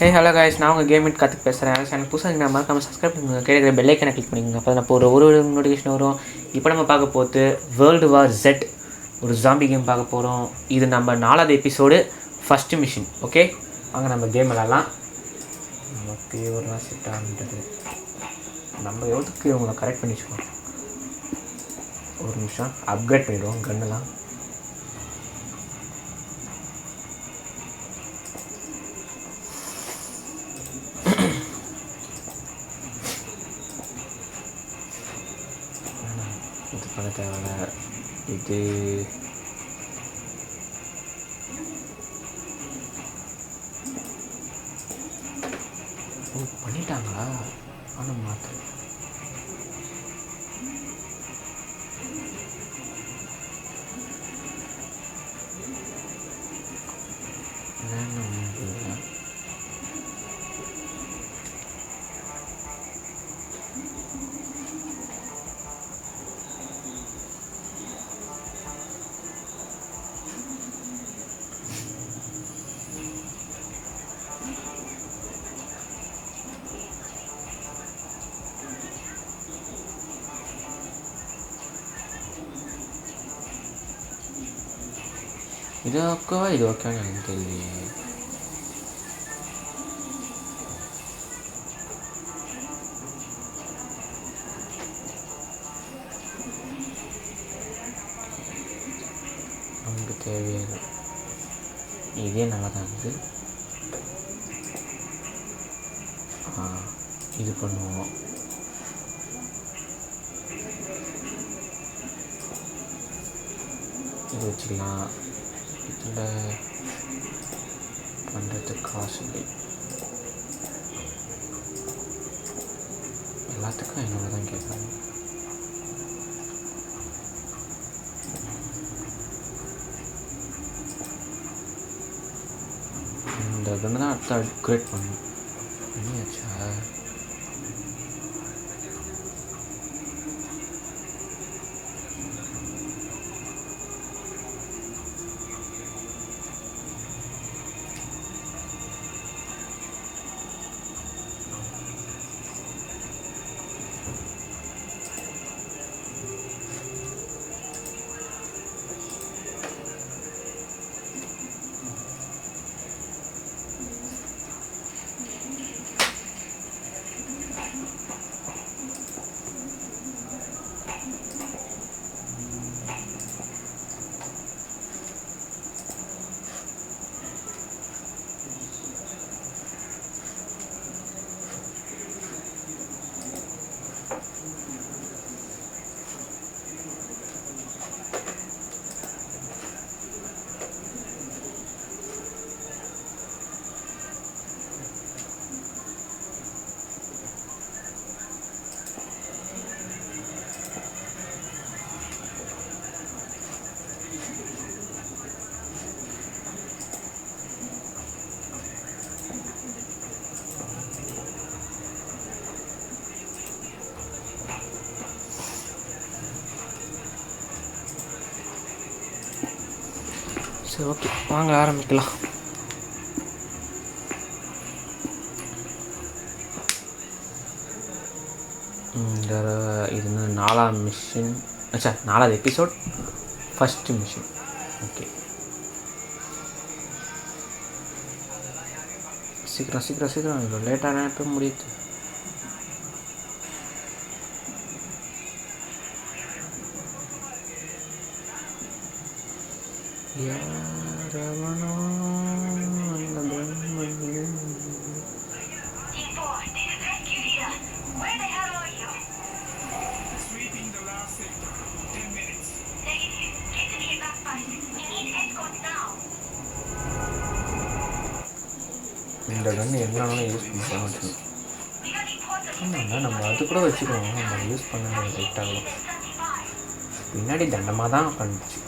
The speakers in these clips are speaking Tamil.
ஹே ஹலோ காய்ஸ் நான் உங்கள் கேமிட் கற்றுக்கு பேசுகிறேன் எனக்கு புதுசாக நான் மறக்காமல் சப்ஸ்கிரைப் பண்ணுங்க. கேட்குற பெல்லைக்கனை கிளிக் பண்ணிக்கோங்க. அப்போ நான் ஒரு ஒரு நோட்டிஃபிகேஷன் வரும். இப்போ நம்ம பார்க்க போகிறது வேர்ல்டு வார் ஜெட் ஒரு ஜாம்பி கேம் பார்க்க போகிறோம் இது நம்ம நாலாவது எபிசோடு ஃபஸ்ட்டு மிஷின் ஓகே அங்கே நம்ம கேம் விளாட்லாம் நமக்கு எவ்வளோ செட் ஆகுன்றது. நம்ம எவ்வளோக்கு இவங்களை கரெக்ட் பண்ணி வச்சுக்கோம் ஒரு நிமிஷம். அப்கிரேட் பண்ணிவிடுவோம் கன்னெல்லாம் இது இது பண்ணிட்டாங்களா? ஆனால் மாற்று இது ஓகேவா இது ஓகேவா எனக்கு தெரியலையே நமக்கு தேவையாது இதே நல்லா தான் இருக்குது ஆ இது பண்ணுவோம் இது வச்சுக்கலாம் இதில் பண்ணுறதுக்கு காசு இல்லை எல்லாத்துக்கும் என்னோட தான் கேட்குறாங்க இந்த கண்ணு தான் அடுத்து அப்கிரேட் பண்ணணும். பண்ணியாச்சா சரி ஓகே வாங்க ஆரம்பிக்கலாம். இந்த இது என்ன நாலாம் மிஷின் அச்சா நாலாவது எபிசோட் ஃபஸ்ட்டு மிஷின் ஓகே சீக்கிரம் சீக்கிரம் சீக்கிரம். இவ்வளோ லேட்டாக எப்போ முடியுது. ஆமாங்க நம்ம அது கூட வச்சுக்கணும். நம்ம யூஸ் பண்ண லைட் ஆகும் பின்னாடி தண்டமாக தான் பண்ணுச்சு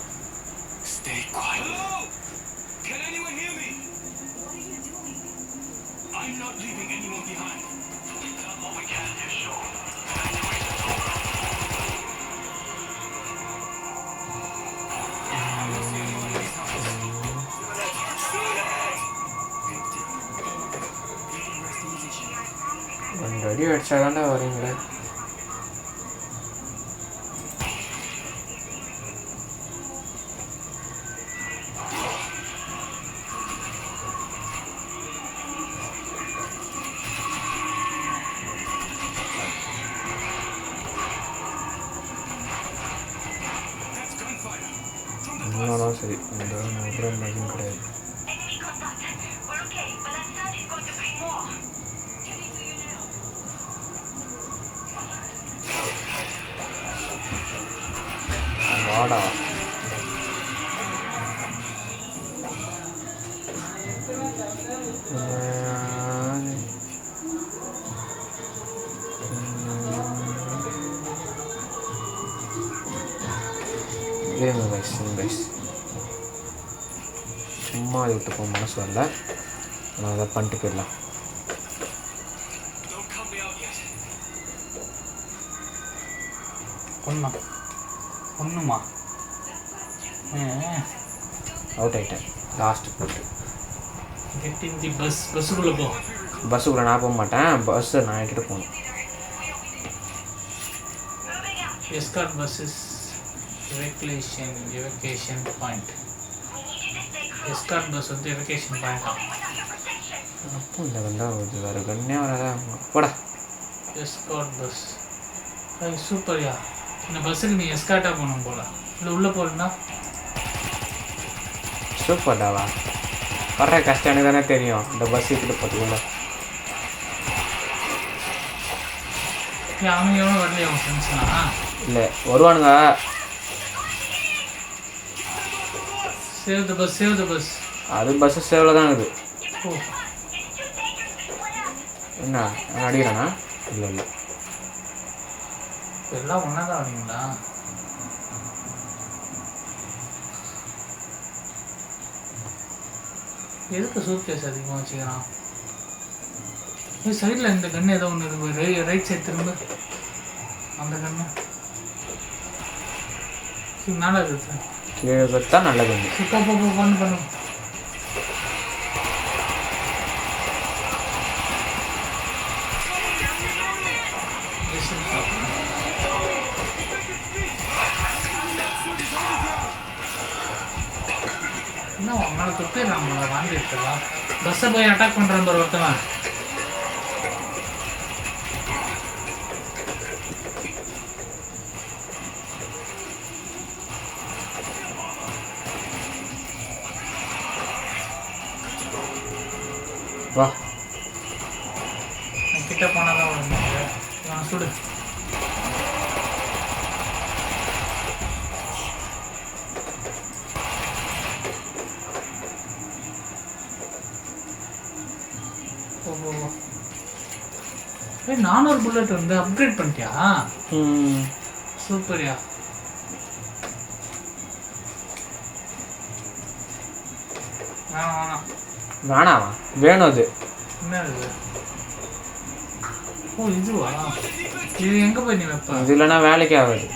அடிச்சா தாண்டா வரீங்களே விட்டு போக மனசு வரல. நான் அதை பண்ணிட்டு போயிடலாம். ஒன்றா ஒன்றுமா அவுட் ஆகிட்டேன் லாஸ்ட்டு போட்டு கெட் இன் தி பஸ் பஸ்ஸுக்குள்ளே போ. பஸ்ஸுக்குள்ளே நான் போக மாட்டேன். பஸ்ஸை நான் எடுத்துகிட்டு போகணும். Escort buses evacuation evacuation point escort bus வந்து evacuation point Without your protection. அப்போ இந்த வந்தா இது வேறு கண்ணே வராதா போடா எஸ்கார்ட் பஸ் ஐ சூப்பர்யா இந்த பஸ்ஸுக்கு நீ எஸ்கார்ட்டாக போகணும் போல இல்லை உள்ளே போகலன்னா சூப்பர்டாவா வர்ற கஷ்டம் எனக்கு தானே தெரியும் இந்த பஸ் இட்டு பார்த்துக்கோங்க ஏன் அவனுங்க எவனும் வரலையா அவன் ஃப்ரெண்ட்ஸ்னா இல்லை வருவானுங்க save the bus save the bus அது பஸ்ஸு சேவில் தான் இருக்குது. என்ன? அடிக்கிறானா? இல்லை இல்லை. எல்லாம் ஒன்றா தான் வரீங்களா எதுக்கு சூட் கேஸ் அதிகமாக வச்சுக்கிறான் ஏ சைடில் இந்த கன்று ஏதோ ஒன்று இருக்கு ரைட் சைடு திரும்ப. அந்த கன்று நல்லா இருக்கு. கீழே பார்த்தா நல்லது வந்து. இப்போ போ போ நம்மளை வாங்கிட்டு இருக்கலாம் பஸ்ஸை போய் அட்டாக் பண்ணுறான் பாரு ஒருத்தவன் புல்லட் வந்து அப்கிரேட் பண்ணிட்டியா? சூப்பர்யா வேணாம் வேணாம். அது. ஓ இதுவா? இது எங்கே போய் நீ வைப்ப? இது இல்லைன்னா வேலைக்கே ஆகாது.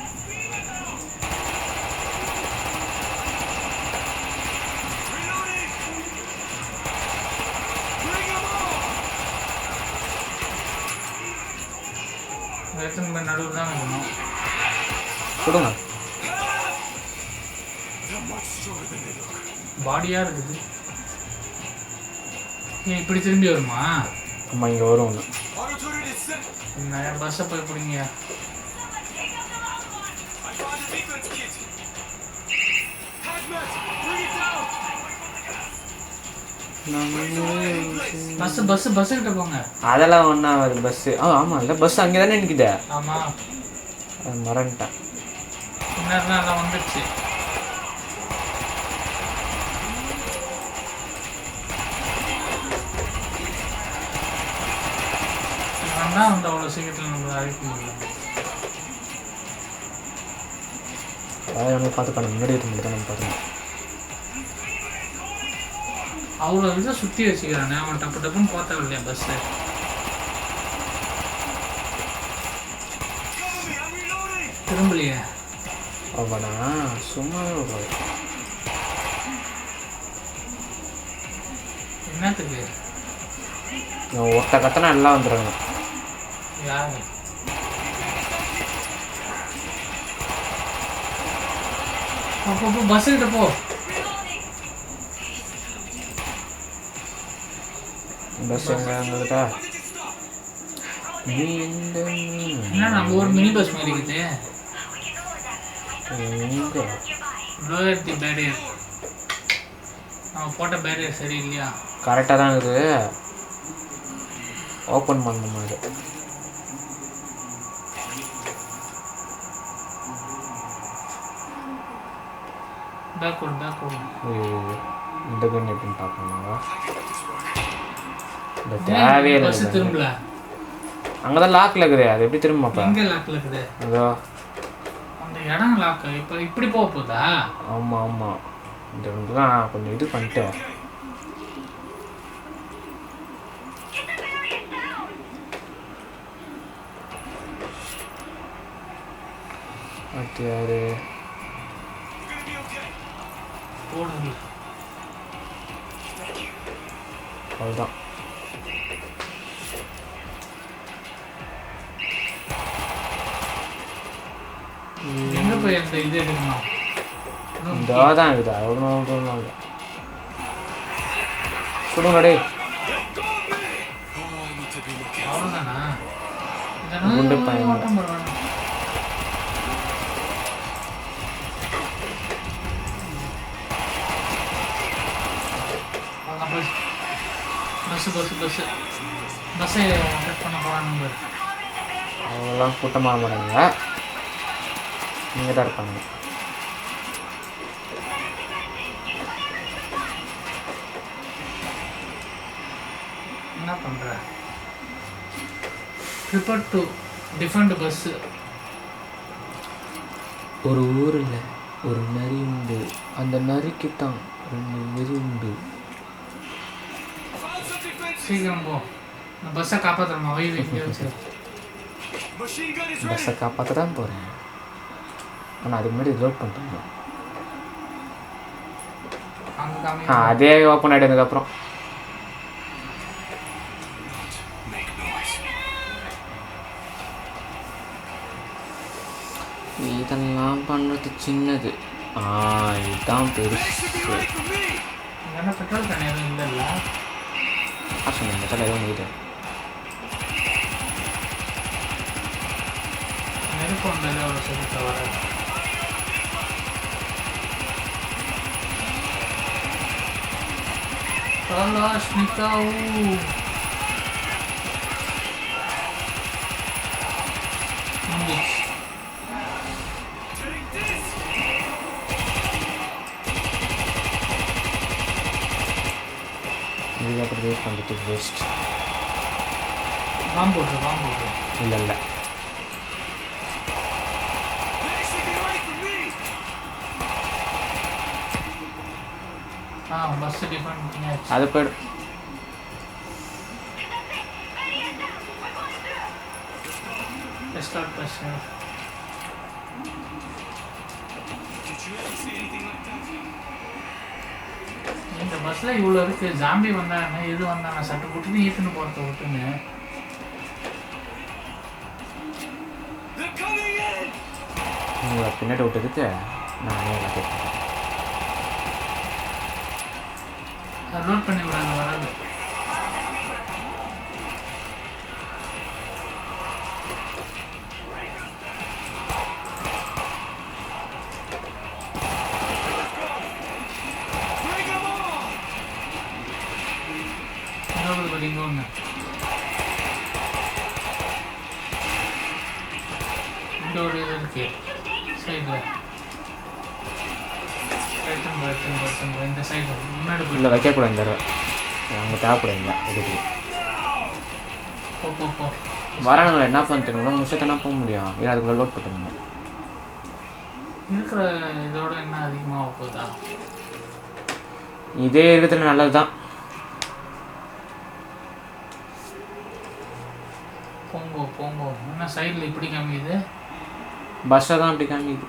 பாடியாக இருக்குது. ஏன் இப்படி திரும்பி வருமா? ஆமாம் இங்கே வரும் ஒன்று. நிறைய பஸ்ஸை போய் பிடிங்க. பஸ் பஸ் பஸ் கிட்ட போங்க. அதெல்லாம் ஒன்றா ஆகாது பஸ்ஸு ஆ ஆமாம் இல்லை பஸ் அங்கே தானே நிற்குதே ஆமாம் மறந்துட்டேன். எல்லாம் வந்துடுச்சு. தான் வந்து அவ்வளோ சீக்கிரத்தில் நம்மளை அழைக்க முடியல அதாவது நம்ம பார்த்துக்கணும் முன்னாடி இருக்க நம்ம பார்த்துக்கணும் அவ்வளோ இதை சுற்றி வச்சுக்கிறானே. அவன் டப்பு டப்புன்னு பார்த்தா இல்லையா பஸ்ஸு. திரும்பலையே. அவனா? விடுவாரு. என்னத்துக்கு? ஒருத்த கத்தனா எல்லாம் வந்துடுறாங்க யாரு போ போ பஸ் கிட்ட போ. பஸ் எங்க எங்ககிட்ட என்ன நம்ம ஒரு மினி பஸ் மாதிரி இருக்குது எங்க பேரியர் நம்ம போட்ட பேரியர் சரி இல்லையா கரெக்டாக தான் இருக்குது. ஓப்பன் பண்ண மாதிரி பேக்வர்ட் பேக்வர்ட் ஐயோ, இந்த கன் எப்படின்னு பார்க்கணுங்களா இந்த தேவையே இல்லை திரும்பல. அங்கே தான் லாக்கில் இருக்குது அது எப்படி திரும்பப்பா எங்க லாக்ல இருக்குது. அதோ. அந்த இடம் லாக் இப்போ இப்படி போக போதா? ஆமாம் ஆமாம் இந்த ரெண்டு தான் கொஞ்சம் இது பண்ணிட்டேன். அது யாரு? அவ்வளோதான் எங்க போய் அந்த இது எடுக்கணும்? இந்த தான் இருக்குது. அவ்வளோ அவ்வளோ இல்லை கொடுங்க டேய். அவ்வளோதானா குண்டு பையன். ஓட்டம் போடுவாங்க பஸ் பஸ் பஸ் பஸ்ஸை கட் பண்ண போகிறாங்க அவங்கெல்லாம் கூட்டமாக மாட்டாங்க இங்கே தான் இருப்பாங்க என்ன பண்ணுற ப்ரிப்பேர் டு டிஃபெண்ட் பஸ்ஸு ஒரு ஊரில் ஒரு நரி உண்டு. அந்த நரிக்கு தான் ரெண்டு நெறி உண்டு. சீக்கிரம் போ பஸ்ஸை காப்பாற்றுறமா வை வைக்க வச்சு. பஸ்ஸை காப்பாற்ற தான் போகிறேன் ஆனால் அதுக்கு முன்னாடி லோட் பண்ணிட்டாங்க அதே ஓப்பன் ஆகிட்டதுக்கப்புறம் இதெல்லாம் பண்ணுறது சின்னது ஆ இதுதான் பெருசு என்ன பெட்ரோல் கேன் எதுவும் இல்லைல்ல காசு நம்ம தலை எதுவும் இது நெருப்பு வந்தது அவ்வளோ சொல்லிட்டு வர கலாஷ்னிகாவு முடிஞ்சிச்சு இது அப்படி வெயிட் பண்ணுறது வேஸ்ட் பாம்பு போட்டு பாம்பு போட்டு இல்லை இல்லை ஆ பஸ் டிஃபன் பண்ணியாச்சு அது போய்டும் ஸ்டார்ட் பஸ் இந்த பஸ்ல இவ்வளோ இருக்கு ஜாம்பி வந்தாங்க எது வந்தாங்க சட்டு புட்டுன்னு ஈத்துன்னு போகிறத விட்டுன்னு! உங்களை பின்னாடி விட்டதுக்கு நானே. லோட் பண்ணி விடாது வராது எடுத்துன்னு இந்த சைடு முன்னாடி இல்லை போய் வைக்கக்கூடாது இந்த அவங்க தேவைப்படுங்க இதுக்கு போ போ போ வரானுங்களை என்ன பண்ணிட்டுங்களோ முசத்தனா போக முடியும் இல்லை அதுக்குள்ளே லோட் இருக்கிற இதோட என்ன அதிகமாக போகுதா இதே இருக்கிறதுல நல்லது தான் போங்கோ. என்ன சைடில் இப்படி காமிக்குது? பஸ்ஸை தான் அப்படி காமிக்குது.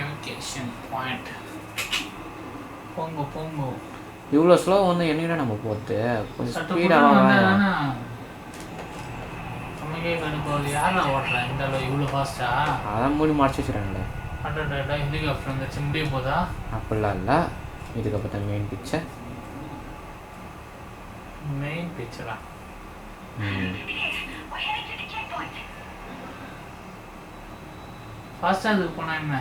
எவகேஷன் பாயிண்ட் போங்கோ போங்கோ. இவ்வளோ ஸ்லோ வந்து என்னையோட நம்ம போகிறது கொஞ்சம் ஸ்பீடாக எனக்கே கடுப்பாகுது யாரா ஓட்டுறேன் இந்த அளவு இவ்வளோ ஃபாஸ்ட்டா அதான் மூடி மறைச்சி வச்சுறாங்களே அட்டா ஹெலிகாப்டர் வந்துச்சு முடிய போதா? அப்படிலாம் இல்லை. இதுக்கப்புறம் தான் மெயின் பிக்சர் மெயின் பிக்சரா ஃபாஸ்ட்டாக அதுக்கு போனால் என்ன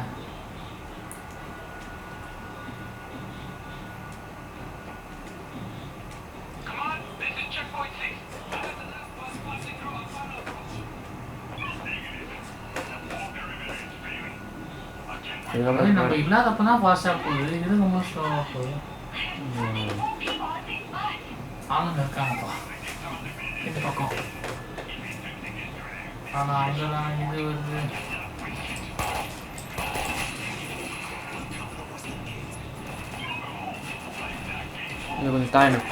நம்ம இல்லாதப்ப தான் போகுது இது ரொம்ப ஸ்லோவாக போகுது. ஆளுங்க இருக்காங்கப்பா இந்த பக்கம் ஆனால் அங்கே தான் இது வருது இது கொஞ்சம் தான் எனக்கு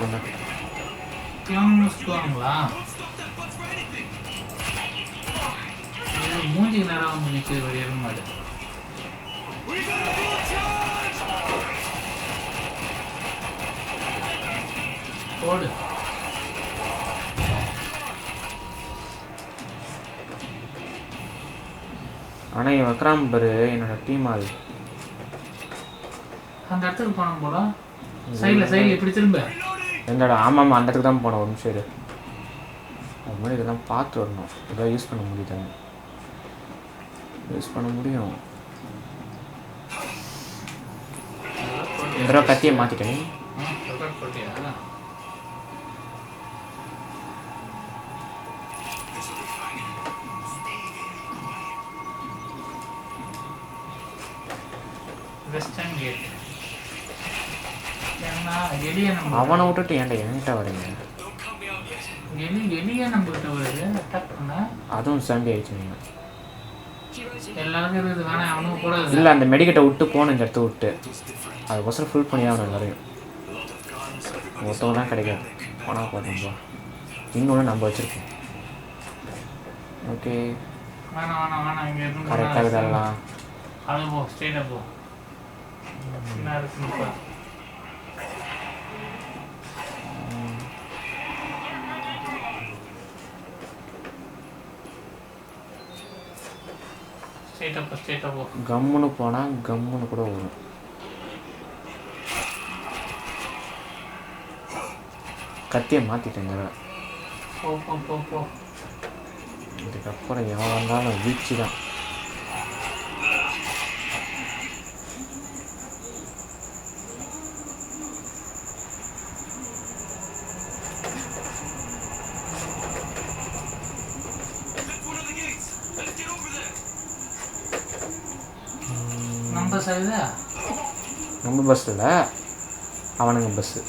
இது மூஞ்சிக்கு நேரம் வந்து நிற்கிது ஒரு எருமாடு போடு ஆனால் இவன் பாரு என்னோட டீம் அது அந்த இடத்துக்கு போனோம் போல. சைடில் சைடில் இப்படி திரும்ப. எந்தடா ஆமாம் ஆமாம் அந்த இடத்துக்கு தான் போனோம் ஒரு நிமிஷம் இரு. அது மாதிரி இதெல்லாம் பார்த்து வரணும். இதெல்லாம் யூஸ் பண்ண முடியுதா யூஸ் பண்ண முடியும். இந்த கத்தியை மாற்றிட்டேன் எலிய நம்ம அவனை விட்டுட்டு ஏன்டா என்கிட்ட வரீங்க எலி எலிய நம்மகிட்ட வருது அட்டாக் பண்ண. அதுவும் சாண்டி ஆயிடுச்சு நீங்கள் எல்லாருக்கும் இருக்குது வேணாம் அவனுக்கு கூட இல்லை. அந்த மெடிக்கெட்டை விட்டு போகணும் இந்த இடத்த விட்டு. அதுக்கோசரம் ஃபுல் பண்ணி ஆகணும் எல்லாரையும். ஒருத்தவங்க தான் கிடைக்காது. போனால் போதும் போ. இன்னொன்று நம்ம வச்சுருக்கோம். ஓகே வேணாம் வேணாம் வேணாம். இங்கே எதுவும் கரெக்டாக இதெல்லாம். அது போ ஸ்ட்ரெயிட்டாக போ. என்ன இருக்குன்னு பாரு. ஸ்ட்ரெயிட்டாக போ கம்முன்னு போனால் கம்முன்னு கூட வரும். கத்தியை மாற்றிட்டேங்க போ போ போ போ. இதுக்கப்புறம் எவன் வந்தாலும் வீழ்ச்சி தான் பஸ்ஸில் அவனுங்க பஸ்ஸு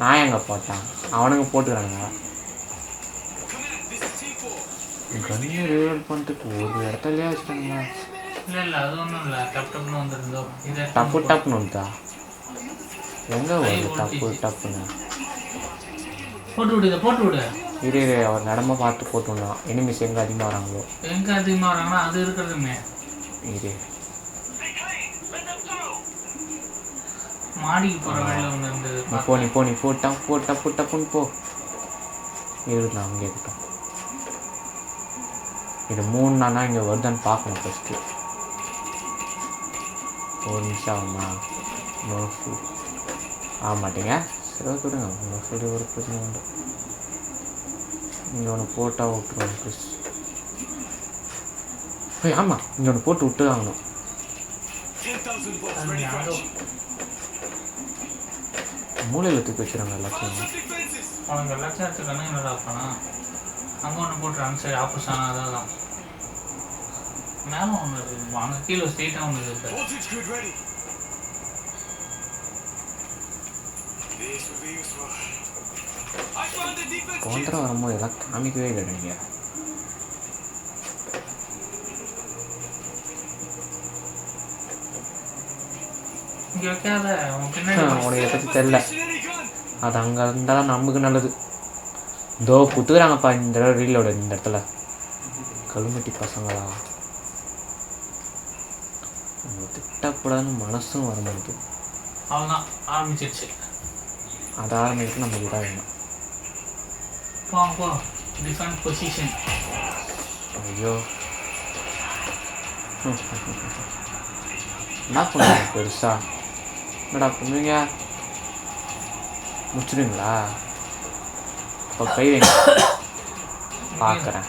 நான் எங்கே போட்டேன்? அவனுங்க T4. கண்ணு ரீலோட் பண்ணிட்டு ஒரு இடத்துலயே இதை டப்பு டப்புன்னு வந்துட்டா? எங்கே வருது டப்பு டப்புன்னு? போட்டு விடு போட்டு விடு. இரு இரு அவர் நடமை பார்த்து போட்டுடலாம் எனிமிஸ் எங்கே அதிகமாக வராங்களோ? எங்கே அதிகமாக வராங்கன்னா அது இருக்கிறதுமே. இரு. மாடிக்கு போகிற வழியில் ஒன்று இருந்தது நீ போ நீ போ நீ போ டப் போ டப்பு டப்புன்னு போ. இருக்கட்டும் அங்கே இருக்கட்டும் இது மூணு நாளாக இங்கே வருதான்னு பார்க்கணும் ஃபஸ்ட்டு ஒரு நிமிஷம் ஆகுமா? நோ ஃபுட் ஆக மாட்டீங்க? சரி கொடுங்க நோ ஃபுட் ஒரு பிரச்சனை உண்டு இங்கே ஒன்று போட்டால் விட்டுருவோம் ப்ளீஸ் ஏய் ஆமாம் இங்கே ஒன்று போட்டு விட்டு ஆகணும் 10,000 volts அது ready for ஞாபகம். action. மூலையில் தூக்கி வச்சுருங்க எல்லாத்தையும். அவனுக்கு லட்சத்துக்கு கண்ணு என்னடா பண்ணா அங்கே ஒன்று போட்டு அந்த சைடு ஆப்போசிட்டான அதான் மேலே ஒன்று இருக்குது அங்கே கீழே ஸ்ட்ரெயிட்டாக ஒன்று இருக்குது. கோந்தரம் வரும்போது எல்லாம் காமிக்கவே இல்லை உனக்கு பற்றி தெரில gun. அது அங்கே இருந்தால் நமக்கு நல்லது. இதோ குத்துக்கிறாங்கப்பா இந்த தடவை ரீலோட இந்த இடத்துல. கழுமட்டி பசங்களா? திட்டக்கூடாதுன்னு மனசும் வர மாட்டேங்குது. அவ்வளோதான் ஆரம்பிச்சிருச்சு. அதை ஆரம்பிக்கிட்டு நமக்கு இதாக வேணும் ஐயோ. என்ன பண்ணுங்க பெருசா? என்னடா பண்ணுவீங்க முடிச்சிடுவீங்களா இப்போ கை வைங்க பார்க்குறேன்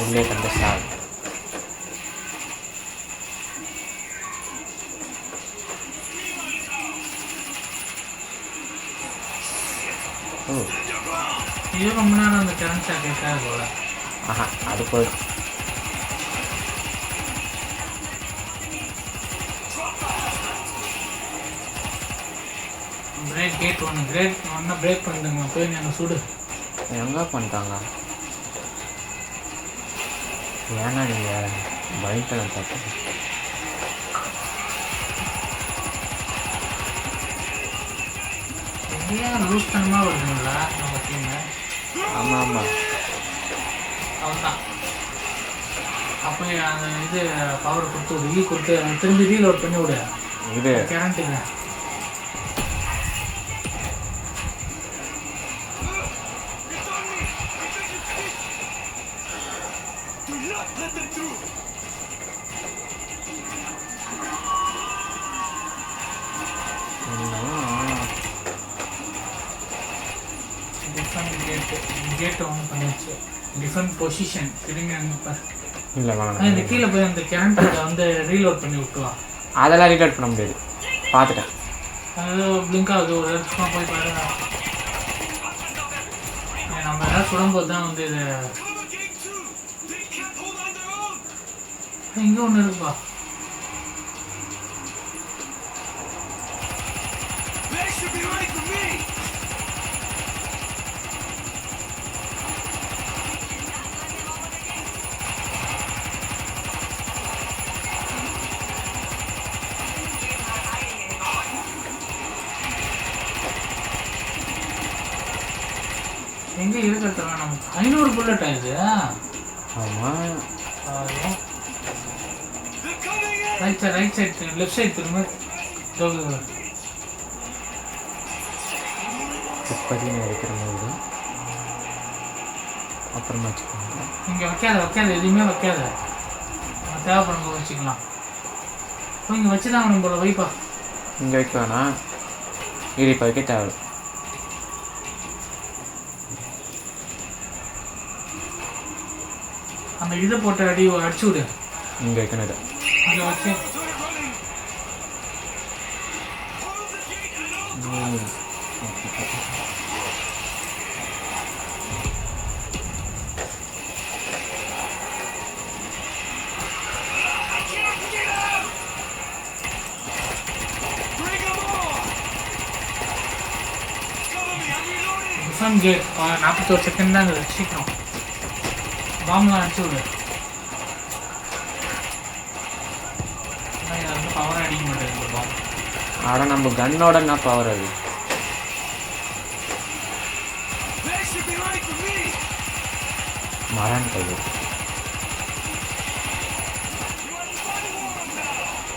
உள்ளே கண்ட சார் ஓ இது ரொம்ப நேரம் அந்த கரண்ட் ஷாக் இருக்காது போல ஆஹா அது போயிடும் பிரேக் கேட் ஒன்று கிரேட் ஒன்றா பிரேக் பண்ணிடுங்க போய் நீங்கள் சுடு. எங்கே பண்ணிட்டாங்க? ஏன்னா நீங்கள் பயன்ட்டு பார்த்தேன் எங்கேயா லூஸ் தனமாக வருதுங்களா நம்ம டீமு ஆமாம் ஆமாம் அப்போ அந்த இது பவர் கொடுத்து ரீ கொடுத்து திரும்பி ரீலோட் பண்ணி விடு. இது. கரண்ட்டுங்க டிஃப்ரெண்ட் பொசிஷன் திரும்பி அங்கே இல்லை ஆ, இந்த கீழே போய் அந்த கேரண்ட்டை வந்து ரீலோட் பண்ணி விட்டுவா அதெல்லாம் ரீலோட் பண்ண முடியாது. பார்த்துட்டேன். அது பிளிங்க் ஆகுது. ஒரு இடத்துக்கு போய் பாருங்க. நம்ம எல்லாம் சுடும்போது தான் வந்து இது. இங்கே ஒன்று இருக்குப்பா. Should be ready எங்கே இருக்கிறது வேணும் ஐநூறு புல்லட் ஆகுது ஆமாம். Right side right side left side திரும்ப. இருக்கிற மாதிரி. அப்புறமா வச்சுக்கோங்க. இங்கே வைக்காத வைக்காத. எதுவுமே வைக்காத. தேவைப்படும் போது வச்சுக்கலாம். இப்போ இங்கே வச்சு தான் போல. வைப்பா. இங்கே வைக்க வேணாம். இது இப்போ வைக்க தேவை. அந்த இதை போட்டு அடி அடிச்சு விடு இங்கே இது இங்கே வச்சு நாற்பத்தோரு செகண்ட் தான் சீக்கிரம் பாம்பெலாம் அடிச்சு விடு ஆனா இது வந்து பவர் அடிக்க மாட்டேங்குது பாம்பு ஆனால் நம்ம கன்னோட என்ன பவர் அது They should be ready for me. மரம் கைது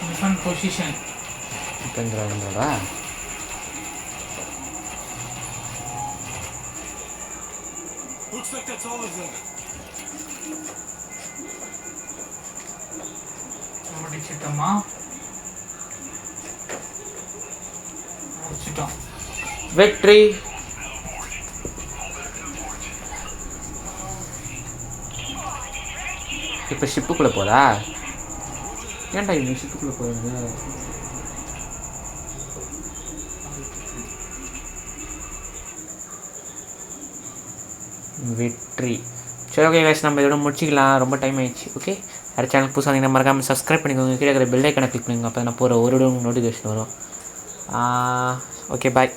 டிஃபன் பொசிஷன் இப்போ இந்த ரெண்டோடா Looks like that's all of them. அடிச்சிட்டோமா அடிச்சிட்டோம் வெற்றி. இப்போ ஷிப்புக்குள்ளே போதா? ஏன்டா இவங்க ஷிப்புக்குள்ளே போகுது வெற்றி. சரி ஓகே கேஸ் நம்ம இதோட முடிச்சிக்கலாம். ரொம்ப டைம் ஆயிடுச்சு. ஓகே யார் சேனல் புதுசாக நீங்கள் மறக்காமல் சப்ஸ்கிரைப் பண்ணிக்கோங்க கீழே இருக்கிற பெல் கிளிக் பண்ணுங்க அப்போ நான் போகிற ஒரு நோட்டிஃபிகேஷன் வரும் ஓகே பாய்